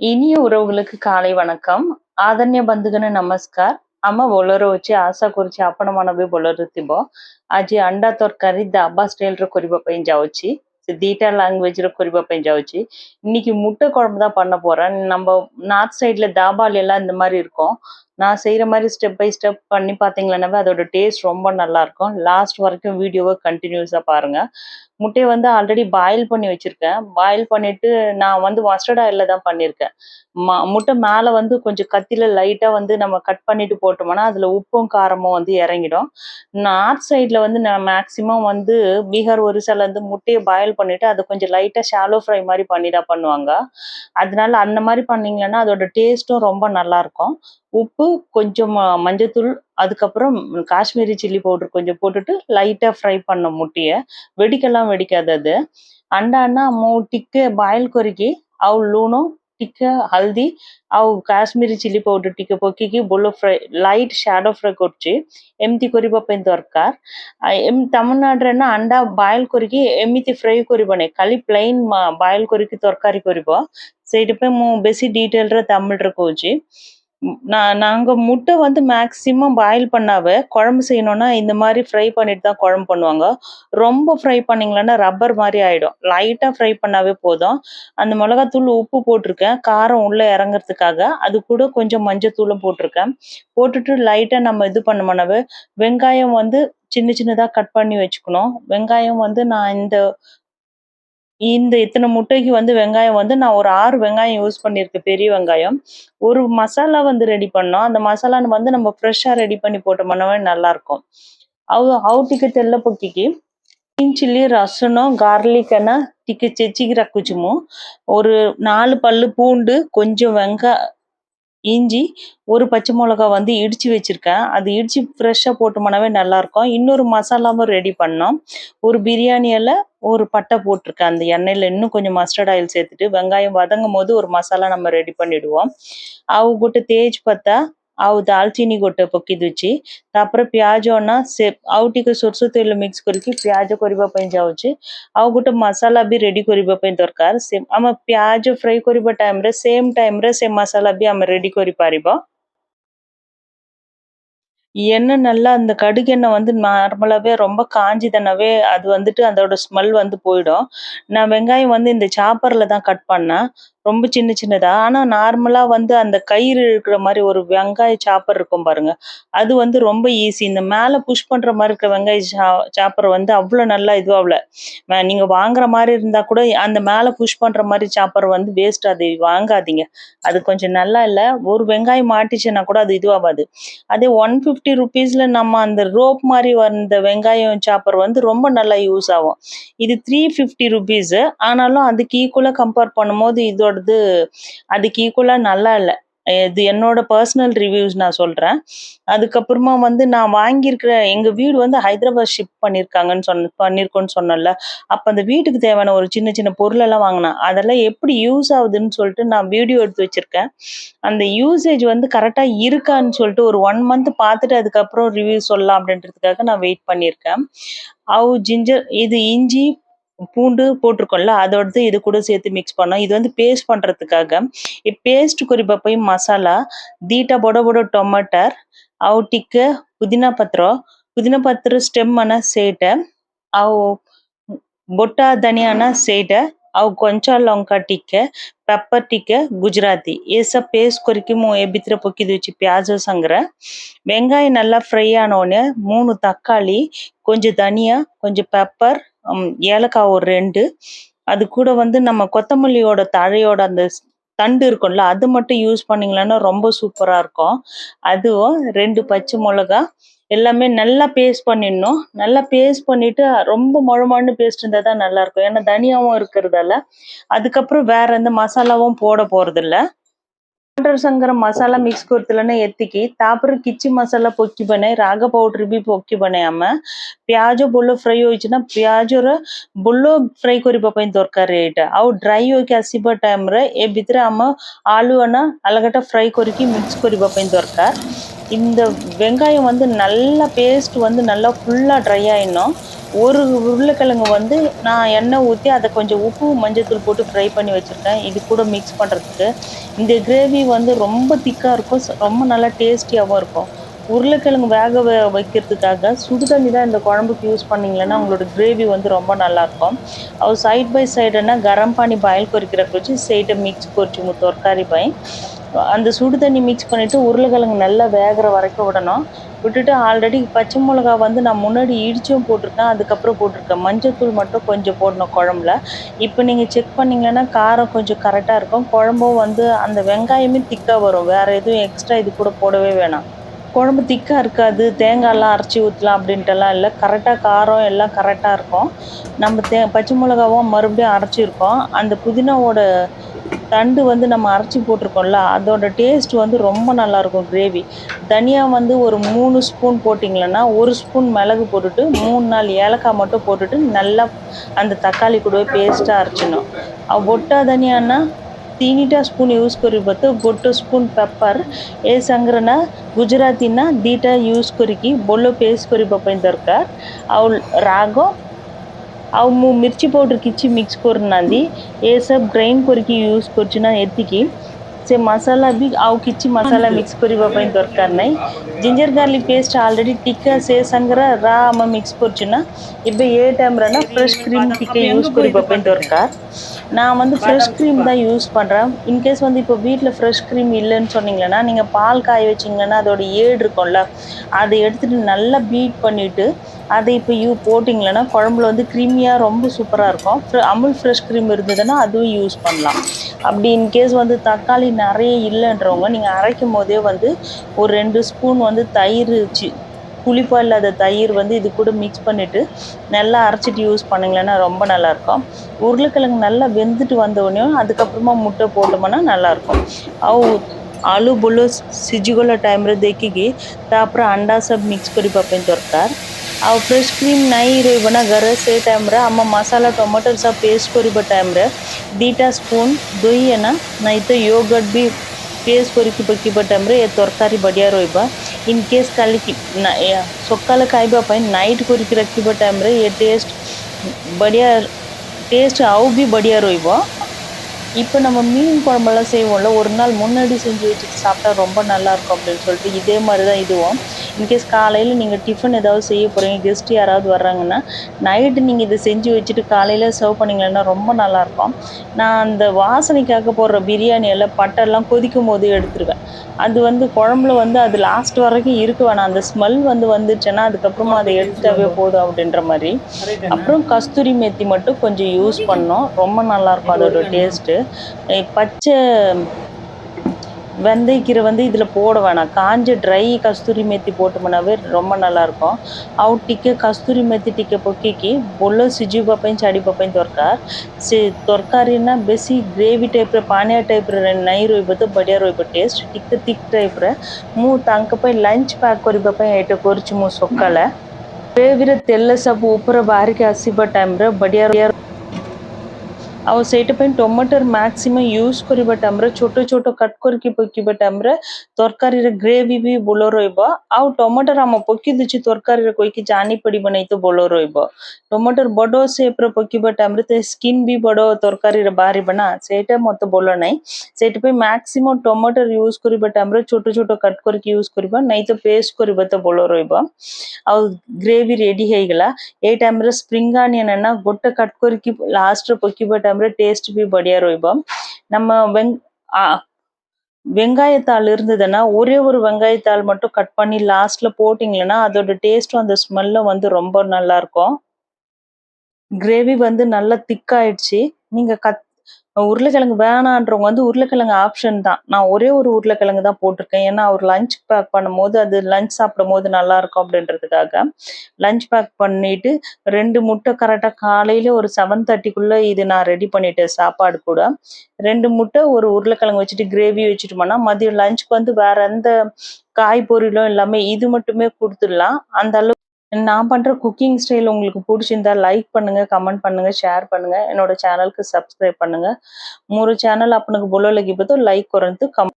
இனிய உறவுகளுக்கு காலை வணக்கம். ఆదరణ్య బంధుగణ நமஸ்கார். அம்மா ಬೊಲೋರು வச்சு ಆಸಾ ಕುರಿಚಿ அப்பனமானவே ಬಿ ಬೊಲೋರು ಥಿಬ ଆଜି ଅଣ୍ଡା ତରକାରୀ ଦାବା ଷ୍ଟାଇଲ୍ର କରିବା ପାଇଁ ଯାଉଛି ସେ ଦୁଇଟା ଲାଙ୍ଗୁଏଜ୍ର କରିବା இன்னைக்கு முட்டை குழம்பு தான் பண்ண போறேன். நம்ம நார்த் சைடில் தாபாலெல்லாம் இந்த மாதிரி இருக்கும். நான் செய்யற மாதிரி ஸ்டெப் பை ஸ்டெப் பண்ணி பார்த்தீங்களானாவே அதோட டேஸ்ட் ரொம்ப நல்லா இருக்கும். லாஸ்ட் வரைக்கும் வீடியோவை கண்டினியூஸா பாருங்க. முட்டையை வந்து ஆல்ரெடி பாயில் பண்ணி வச்சிருக்கேன். பாயில் பண்ணிட்டு நான் வந்து மஸ்டர்ட் ஆயில்ல தான் பண்ணியிருக்கேன் ம முட்டை மேலே வந்து கொஞ்சம் கத்தியில லைட்டாக வந்து நம்ம கட் பண்ணிட்டு போட்டோம்னா அதில் உப்பும் காரமும் வந்து இறங்கிடும். நார்த் சைடில் வந்து நான் மேக்சிமம் வந்து பீகார் ஒரிசால வந்து முட்டையை பாயில் பண்ணிட்டு அதை கொஞ்சம் லைட்டாக ஷாலோ ஃப்ரை மாதிரி பண்ணி தான் பண்ணுவாங்க. அதனால அந்த மாதிரி பண்ணீங்கன்னா அதோட டேஸ்ட்டும் ரொம்ப நல்லா இருக்கும். உப்பு கொஞ்சம் மஞ்சத்தூள் அதுக்கப்புறம் காஷ்மீரி சில்லி பவுடர் கொஞ்சம் போட்டுட்டு லைட்டா ஃப்ரை பண்ண முட்டைய வெடிக்கலாம் வெடிக்காது அது अंडा ମୁଁ ଟିକେ ବଏଲ କରିକି ଆଉ ଲୁଣ ଟିକେ ହଳଦୀ ଆଉ କାଶ୍ମୀରୀ ଚିଲି ପାଉଡର ଟିକେ ପକେଇକି ଭଲ ଫ୍ରାଏ ଲାଇଟ୍ ସାଡୋ ଫ୍ରାଏ କରୁଛି ଏମିତି କରିବା ପାଇଁ ଦରକାର ଆଉ ଏମ ତାମିଲନାଡୁରେ ନା ଅଣ୍ଡା ବଏଲ କରିକି ଏମିତି ଫ୍ରାଏ କରିବନି ଖାଲି ପ୍ଲେନ୍ ବଏଲ କରିକି ତରକାରୀ କରିବ ସେଇଥିପାଇଁ ମୁଁ ବେଶୀ ଡିଟେଲରେ ତାମିଲରେ କହୁଛି ம், நான் நாங்க முட்டை வந்து மேக்ஸிமம் பாயில் பண்ணாவே குழம்பு செய்யணும்னா இந்த மாதிரி ஃப்ரை பண்ணிட்டு தான் குழம்பு பண்ணுவாங்க. ரொம்ப ஃப்ரை பண்ணீங்களன்னா ரப்பர் மாதிரி ஆகிடும் லைட்டாக ஃப்ரை பண்ணாவே போதும். அந்த மிளகாத்தூள் உப்பு போட்டிருக்கேன். காரம் உள்ளே இறங்குறதுக்காக அது கூட கொஞ்சம் மஞ்சத்தூளும் போட்டிருக்கேன். போட்டுட்டு லைட்டாக நம்ம இது பண்ணோம்னாவே வெங்காயம் வந்து சின்ன சின்னதாக கட் பண்ணி வச்சுக்கணும். வெங்காயம் வந்து நான் இந்த இந்த இத்தனை முட்டைக்கு வந்து வெங்காயம் வந்து நான் ஒரு ஆறு வெங்காயம் யூஸ் பண்ணியிருக்கேன் பெரிய வெங்காயம். ஒரு மசாலா வந்து ரெடி பண்ணோம். அந்த மசாலான்னு வந்து நம்ம ஃப்ரெஷ்ஷாக ரெடி பண்ணி போட்டோம்னாவே நல்லாயிருக்கும். அவு அவுட்டிக்கு తెల్ల పొక్కికి சில்லி ரசனம் கார்லிக் என திக்கி செச்சிக்கிற குச்சுமோ. ஒரு நாலு பல் பூண்டு கொஞ்சம் வெங்காய இஞ்சி ஒரு பச்சை மிளகா வந்து இடித்து வச்சுருக்கேன். அது இடித்து ஃப்ரெஷ்ஷாக போட்டோம்னாவே நல்லாயிருக்கும். இன்னொரு மசாலாவும் ரெடி பண்ணோம். ஒரு பிரியாணியில் ஒரு பட்டை போட்டிருக்கேன். அந்த எண்ணெயில் இன்னும் கொஞ்சம் மஸ்டர்ட் ஆயில் சேர்த்துட்டு வெங்காயம் வதங்கும் போது ஒரு மசாலா நம்ம ரெடி பண்ணிவிடுவோம் அவங்க கூட்ட தேஜ் பத்தா ଆଉ ଡାଲଚିନି ଗୋଟେ ପକେଇ ଦଉଛି ତାପରେ ପିଆଜ ନା ସେ ଆଉ ଟିକେ ସୋରିଷ ତେଲ ମିକ୍ସ କରିକି ପିଆଜ କରିବା ପାଇଁ ଯାଉଛି ଆଉ ଗୋଟେ ମସଲା ବି ରେଡି କରିବା ପାଇଁ ଦରକାର ସେ ଆମ ପିଆଜ ଫ୍ରାଏ କରିବା ଟାଇମରେ ସେମ୍ ଟାଇମରେ ସେ ମସଲା ବି ଆମେ ରେଡି କରିପାରିବ எண்ணெய் நல்லா அந்த கடுகு எண்ணெய் வந்து நார்மலாவே ரொம்ப காஞ்சிதனாவே அது வந்துட்டு அதோட ஸ்மெல் வந்து போயிடும் நான் வெங்காயம் வந்து இந்த சாப்பர்ல தான் கட் பண்ணேன் ரொம்ப சின்ன சின்னதா. ஆனா நார்மலா வந்து அந்த கயிறு இருக்கிற மாதிரி ஒரு வெங்காய சாப்பர் இருக்கும் பாருங்க. அது வந்து ரொம்ப ஈஸி இந்த மேல புஷ் பண்ற மாதிரி இருக்கிற வெங்காய சாப்பர் வந்து அவ்வளவு நல்லா இதுவாகல. நீங்க வாங்குற மாதிரி இருந்தா கூட அந்த மேல புஷ் பண்ற மாதிரி சாப்பர் வந்து வேஸ்ட் அது வாங்காதீங்க. அது கொஞ்சம் நல்லா இல்ல. ஒரு வெங்காயம் மாட்டிச்சுன்னா கூட அது இதுவாகாது. அதே ஒன் ஃபிஃப்டி ருபீஸ்ல நம்ம அந்த ரோப் மாதிரி வந்த வெங்காயம் சாப்பர் வந்து ரொம்ப நல்லா யூஸ் ஆகும். இது த்ரீ ஃபிஃப்டி ருபீஸ் ஆனாலும் அதுக்கு ஈக்குவலா கம்பேர் பண்ணும்போது இதோட வந்து அதுக்கு ஈக்குவலாக நல்லா இல்லை. இது என்னோட பர்சனல் ரிவ்யூஸ் நான் சொல்கிறேன் அதுக்கப்புறமா வந்து நான் வாங்கியிருக்கிற எங்கள் வீடு வந்து ஹைதராபாத் ஷிஃப்ட் பண்ணியிருக்காங்கன்னு சொன்ன பண்ணியிருக்கோன்னு சொன்னல அப்போ அந்த வீட்டுக்கு தேவையான ஒரு சின்ன சின்ன பொருளெல்லாம் வாங்கினேன் அதெல்லாம் எப்படி யூஸ் ஆகுதுன்னு சொல்லிட்டு நான் வீடியோ எடுத்து வச்சுருக்கேன். அந்த யூசேஜ் வந்து கரெக்டாக இருக்கான்னு சொல்லிட்டு ஒரு ஒன் மந்த் பார்த்துட்டு அதுக்கப்புறம் ரிவ்யூ சொல்லலாம் அப்படின்றதுக்காக நான் வெயிட் பண்ணியிருக்கேன். அவு ஜிஞ்சர் இது இஞ்சி பூண்டு போட்டிருக்கோம்ல அதோடது இது கூட சேர்த்து மிக்ஸ் பண்ணோம். இது வந்து பேஸ்ட் பண்ணுறதுக்காக பேஸ்ட் குறிப்பாக போய் மசாலா தீட்டா பொட பொட டொமேட்டர் அவுட்டிக்கு புதினா பத்திரம் புதினா பத்திரம் ಸ್ಟೆಮ್ಮನ ಸೇಟ ಅವು ಬೊಟ್ಟ ಧನಿಯಾನ ಸೇಟ ಅವು ಕೊಂಚ ಲಂಕಾ ಟಿಕ್ಕೆ ಪೆಪ್ಪರ್ ಟಿಕ್ಕೆ ಗುಜರಾತಿ ಏಸ பேஸ்ட் குறிக்கும் ಮೂ ಎಬಿತ್ರ ಪೊಕ್ಕಿದು ವಚ್ಚಿ ಪ್ಯಾಜ ಸಂಗ್ರ வெங்காயம் நல்லா ஃப்ரை ஆனோடனே மூணு தக்காளி கொஞ்சம் தனியா கொஞ்சம் பெப்பர் ஏலக்காய் ஒரு ரெண்டு. அது கூட வந்து நம்ம கொத்தமல்லியோட தழையோட அந்த தண்டு இருக்கும்ல அது மட்டும் யூஸ் பண்ணீங்கன்னா ரொம்ப சூப்பரா இருக்கும். அதுவும் ரெண்டு பச்சை மிளகா எல்லாமே நல்லா பேஸ்ட் பண்ணிடணும். நல்லா பேஸ்ட் பண்ணிட்டு ரொம்ப முழமான்னு பேஸ்ட் இருந்தால் தான் நல்லா இருக்கும். ஏன்னா தனியாவும் இருக்கிறதால. அதுக்கப்புறம் வேற எந்த மசாலாவும் போட போறது இல்ல ପାଉଡର ସାଙ୍ଗରେ ମସଲା ମିକ୍ସ କରିଦେଲେ ଏତିକି ତାପରେ କିଛି ମସଲା ପକିବନି ରାଗ ପାଉଡର ବି ପକିବନି ଆମେ ପିଆଜ ଭଲ ଫ୍ରାଇ ହୋଇଛି ନା ପିଆଜର ଭଲ ଫ୍ରାଇ କରିବା ପାଇଁ ଦରକାର ଏଇଟା ଆଉ ଡ୍ରାଇ ହୋଇକି ଆସିବା ଟାଇମରେ ଏ ଭିତରେ ଆମ ଆଳୁ அன அழகட்டா ஃப்ரை କରିକି மிக்ஸ் କରିବା ପାଇଁ ଦରକାର இந்த வெங்காயம் வந்து நல்லா பேஸ்ட் வந்து நல்லா ஃபுல்லா ட்ரை ஆயிடணும் ஒரு உருளைக்கிழங்கு வந்து நான் எண்ணெய் ஊற்றி அதை கொஞ்சம் உப்பு மஞ்சத்தூள் போட்டு ஃப்ரை பண்ணி வச்சுருக்கேன். இது கூட மிக்ஸ் பண்ணுறதுக்கு இந்த கிரேவி வந்து ரொம்ப திக்காக இருக்கும். ரொம்ப நல்லா டேஸ்டியாகவும் இருக்கும். உருளைக்கிழங்கு வேக வ வைக்கிறதுக்காக சுடு தண்ணி தான் இந்த குழம்புக்கு யூஸ் பண்ணிங்களேன்னா உங்களோட கிரேவி வந்து ரொம்ப நல்லாயிருக்கும் அவர் அವು பை சைடுன்னா கரம் ಗರಂ பாயில் ಬಾಯ್ಲ್ ಕೊರಿಕಿರಕ್ಕೆ சைட்டை மிக்ஸ் ಕೊರಿಚು ತರಕಾರಿ ಬಾಯಿ அந்த சுடு தண்ணி மிக்ஸ் பண்ணிவிட்டு உருளைக்கிழங்கு நல்லா வேகிற வரைக்கும் விடணும். விட்டுட்டு ஆல்ரெடி பச்சை மிளகா வந்து நான் முன்னாடி இடிச்சும் போட்டிருக்கேன் அதுக்கப்புறம் போட்டிருக்கேன். மஞ்சத்தூள் மட்டும் கொஞ்சம் போடணும் குழம்புல. இப்போ நீங்கள் செக் பண்ணிங்கன்னா காரம் கொஞ்சம் கரெக்டாக இருக்கும். குழம்பும் வந்து அந்த வெங்காயமே திக்காக வரும். வேறு எதுவும் எக்ஸ்ட்ரா இது கூட போடவே வேணாம். குழம்பு திக்காக இருக்காது. தேங்காயெல்லாம் அரைச்சி ஊற்றலாம் அப்படின்ட்டுலாம் இல்லை. கரெக்டாக காரம் எல்லாம் கரெக்டாக இருக்கும். நம்ம தே பச்சை மிளகாவும் மறுபடியும் அரைச்சிருக்கோம். அந்த புதினாவோட தண்டு வந்து நம்ம அரைச்சி போட்டிருக்கோம்ல அதோட டேஸ்ட் வந்து ரொம்ப நல்லாயிருக்கும் கிரேவி தனியாக வந்து ஒரு மூணு ஸ்பூன் போட்டிங்களன்னா ஒரு ஸ்பூன் மிளகு போட்டுட்டு மூணு நாள் ஏலக்காய் மட்டும் போட்டுட்டு நல்லா அந்த தக்காளி கூடவே பேஸ்ட்டாக அரைச்சிடணும். ஒட்டா தனியான்னா யூஸ் ಸ್ಪೂನ್ பார்த்து ಕೊರಿಬತ್ತು ஸ்பூன் பெப்பர் ஏ ಏ குஜராத்தின்னா தீட்டா யூஸ் ಯೂಸ್ பொல்லோ ಬೊಲ್ಲೋ ಪೇಸ್ಟ್ ಕೊರಿಬಪ್ಪ ದರ್ಕಾರ್ அவள் ராகம் ଆଉ ମୁଁ ମିର୍ଚି ପାଉଡ଼ର କିଛି ମିକ୍ସ କରୁନାହାନ୍ତି ଏସବୁ ଗ୍ରାଇଣ୍ଡ କରିକି ୟୁଜ୍ କରୁଛି ନା ଏତିକି ସେ ମସଲା ବି ଆଉ କିଛି ମସଲା ମିକ୍ସ କରିବା ପାଇଁ ଦରକାର ନାହିଁ ଜିଞ୍ଜର ଗାର୍ଲିକ୍ ପେଷ୍ଟ ଅଲରେଡ଼ି ଟିକେ ସେ ସାଙ୍ଗରେ ରା ଆମେ ମିକ୍ସ କରୁଛୁ ନା ଏବେ ଏ ଟାଇମ୍ରେ ନା ஃப்ரெஷ் க்ரீம் ଟିକେ யூஸ் କରିବା ପାଇଁ ଦରକାର நான் வந்து ஃப்ரெஷ் க்ரீம் தான் யூஸ் பண்ணுறேன் இன்கேஸ் வந்து இப்போ வீட்டில் ஃப்ரெஷ் க்ரீம் இல்லைன்னு சொன்னீங்கன்னா நீங்கள் பால் காய வச்சிங்கன்னா அதோட ஏடு இருக்கும்ல அதை எடுத்துகிட்டு நல்லா பீட் பண்ணிவிட்டு அதை இப்போ யூ போட்டிங்களன்னா குழம்புல வந்து க்ரீமியாக ரொம்ப சூப்பராக இருக்கும். அமுல் ஃப்ரெஷ் க்ரீம் இருந்ததுன்னா அதுவும் யூஸ் பண்ணலாம். அப்படி இன்கேஸ் வந்து தக்காளி நிறைய இல்லைன்றவங்க நீங்கள் அரைக்கும் போதே வந்து ஒரு ரெண்டு ஸ்பூன் வந்து தயிர் சி புளிப்பா இல்லாத தயிர் வந்து இது கூட மிக்ஸ் பண்ணிவிட்டு நல்லா அரைச்சிட்டு யூஸ் பண்ணிங்களேன்னா ரொம்ப நல்லாயிருக்கும் உருளைக்கிழங்கு நல்லா வெந்துட்டு வந்தோடனே அதுக்கப்புறமா முட்டை போட்டோம்னா நல்லாயிருக்கும் அவு ଆଳୁ ବୋଲ ସିଝିଗଲା ଟାଇମ୍ରେ ଦେଇକିକି ତା'ପରେ ଅଣ୍ଡା ସବୁ ମିକ୍ସ କରିବା ପାଇଁ ଦରକାର ଆଉ ଫ୍ରେଶ୍ କ୍ରିମ୍ ନାଇଁ ରହିବ ନା ଘରେ ସେ ଟାଇମ୍ରେ ଆମ ମସଲା ଟମାଟୋ ସବ ପେଷ୍ଟ କରିବା ଟାଇମ୍ରେ ଦୁଇଟା ସ୍ପୁନ୍ ଦହି ଏନା ନାଇଁ ତ ୟୋଗର୍ଟ ବି ପେଷ୍ଟ କରିକି ପକାଇବା ଟାଇମ୍ରେ ଏ ତରକାରୀ ବଢ଼ିଆ ରହିବ ଇନ୍ କେସ୍ କାଲିକି ସକାଳେ ଖାଇବା ପାଇଁ ନାଇଟ୍ କରିକି ରଖିବା ଟାଇମ୍ରେ ଏ ଟେଷ୍ଟ ବଢ଼ିଆ ଟେଷ୍ଟ ଆଉ ବି ବଢ଼ିଆ ରହିବ இப்போ நம்ம மீன் குழம்பெல்லாம் செய்வோம்ல ஒரு நாள் முன்னாடி செஞ்சு வச்சுட்டு சாப்பிட்டா ரொம்ப நல்லாயிருக்கும் அப்படின்னு சொல்லிட்டு இதே மாதிரி தான் இதுவும். இன்கேஸ் காலையில் நீங்கள் டிஃபன் ஏதாவது செய்ய போகிறீங்க கெஸ்ட் யாராவது வர்றாங்கன்னா நைட்டு நீங்கள் இதை செஞ்சு வச்சுட்டு காலையில் சர்வ் பண்ணிங்கன்னா ரொம்ப நல்லாயிருக்கும் நான் அந்த வாசனைக்காக போடுற பிரியாணி எல்லாம் பட்டெல்லாம் கொதிக்கும் போது எடுத்துருவேன். அது வந்து குழம்புல வந்து அது லாஸ்ட் வரைக்கும் இருக்க. வேணாம் அந்த ஸ்மெல் வந்து வந்துச்சுன்னா அதுக்கப்புறமா அதை எடுத்தாவே போதும் அப்படின்ற மாதிரி. அப்புறம் கஸ்தூரி மேத்தி மட்டும் கொஞ்சம் யூஸ் பண்ணோம் ரொம்ப நல்லாயிருக்கும் அதோட டேஸ்ட்டு பச்சை வெந்தயக்கீரை வந்து இதில் போட வேணாம் காஞ்ச ட்ரை கஸ்தூரி ಮೇಥಿ போட்டோம்னாவே ரொம்ப நல்லாயிருக்கும் ଆଉ ଟିକେ କସ୍ତୁରୀ ମେଥି ଟିକେ ପକେଇକି ବୋଲ ସିଝିବା ପାଇଁ ଛାଡ଼ିବା ପାଇଁ ଦରକାର ସେ ତରକାରୀ ନା ବେଶୀ ଗ୍ରେଭି ଟାଇପ୍ର ପାଣିଆ ଟାଇପ୍ର ନାଇଁ ରହିବ ତ ବଢ଼ିଆ ରହିବ ଟେଷ୍ଟ ଟିକେ ଥିକ୍ ଟାଇପ୍ର ମୁଁ ତାଙ୍କ ପାଇଁ ଲଞ୍ଚ ପ୍ୟାକ୍ କରିବା ପାଇଁ ଏଇଟା କରୁଛି ମୁଁ ସକାଳେ ଗ୍ରେଭିର ତେଲ ସବୁ ଉପରେ ବାହାରିକି ଆସିବା ଟାଇମ୍ରେ ବଢ଼ିଆ ଆଉ ସେଇଟା ପାଇଁ ଟମାଟର ମ୍ୟାକ୍ସିମମ୍ ୟୁଜ୍ କରିବାଟା ଆମର ଛୋଟ ଛୋଟ କଟ୍ କରିକି ପକେଇବାଟା ଆମର ତରକାରୀରେ ଗ୍ରେଭି ବି ବୋଲ ରହିବ ଆଉ ଟମାଟର ଆମ ପକେଇ ଦେଉଛି ତରକାରୀରେ କହିକି ଜାଣିପାରିବ ନାହିଁ ତ ବୋଲ ରହିବ ଟମାଟର ବଡ଼ ସେପ୍ରେ ପକେଇବାଟା ଆମର ତା ସ୍କିନ୍ ବି ବଡ଼ ତରକାରୀରେ ବାହାରିବ ନା ସେଇଟା ମୋତେ ବୋଲ ନାହିଁ ସେଇଥିପାଇଁ ମ୍ୟାକ୍ସିମମ୍ ଟମାଟର ୟୁଜ୍ କରିବାଟା ଆମର ଛୋଟ ଛୋଟ କଟ୍ କରିକି ୟୁଜ୍ କରିବା ନାହିଁ ତ ପେଷ୍ଟ କରିବା ତ ଭଲ ରହିବ ଆଉ ଗ୍ରେଭି ରେଡ଼ି ହେଇଗଲା ଏଇ ଟାଇମ୍ରେ ସ୍ପ୍ରିଙ୍ଗ ଆନିଅନ୍ ନା ଗୋଟେ କଟ୍ କରିକି ଲାଷ୍ଟରେ ପକେଇବାଟା இருக்கிற டேஸ்ட் பி படியாக ரோய்போம் நம்ம வெங் வெங்காயத்தாள் இருந்ததுன்னா ஒரே ஒரு வெங்காயத்தாள் மட்டும் கட் பண்ணி லாஸ்ட்ல போட்டிங்களன்னா அதோட டேஸ்ட்டும் அந்த ஸ்மெல்லும் வந்து ரொம்ப நல்லா இருக்கும். கிரேவி வந்து நல்லா திக்காயிடுச்சு நீங்கள் கத் உருளைக்கிழங்கு வேணான்றவங்க வந்து உருளைக்கிழங்கு ஆப்ஷன் தான். நான் ஒரே ஒரு உருளைக்கிழங்கு தான் போட்டிருக்கேன். ஏன்னா அவர் லஞ்ச் பேக் பண்ணும்போது அது லஞ்ச் சாப்பிடும் போது நல்லா இருக்கும் அப்படின்றதுக்காக. லஞ்ச் பேக் பண்ணிட்டு ரெண்டு முட்டை கரெக்டாக காலையில ஒரு செவன் தேர்ட்டிக்குள்ள இது நான் ரெடி பண்ணிட்டேன் சாப்பாடு கூட. ரெண்டு முட்டை ஒரு உருளைக்கிழங்கு வச்சுட்டு கிரேவி வச்சுட்டோம்னா மதியம் லஞ்சுக்கு வந்து வேற எந்த காய் பொரியலும் எல்லாமே இது மட்டுமே கொடுத்துடலாம். அந்த அளவு நான் பண்ணுற குக்கிங் ஸ்டைல் உங்களுக்கு பிடிச்சிருந்தா லைக் பண்ணுங்கள் கமெண்ட் பண்ணுங்கள் ஷேர் பண்ணுங்க. என்னோட சேனலுக்கு சப்ஸ்கிரைப் பண்ணுங்க. మూడు சேனல் அப்பனுக்கு బులోలకి ఇబ్బతో லைக் కొరంతు கம்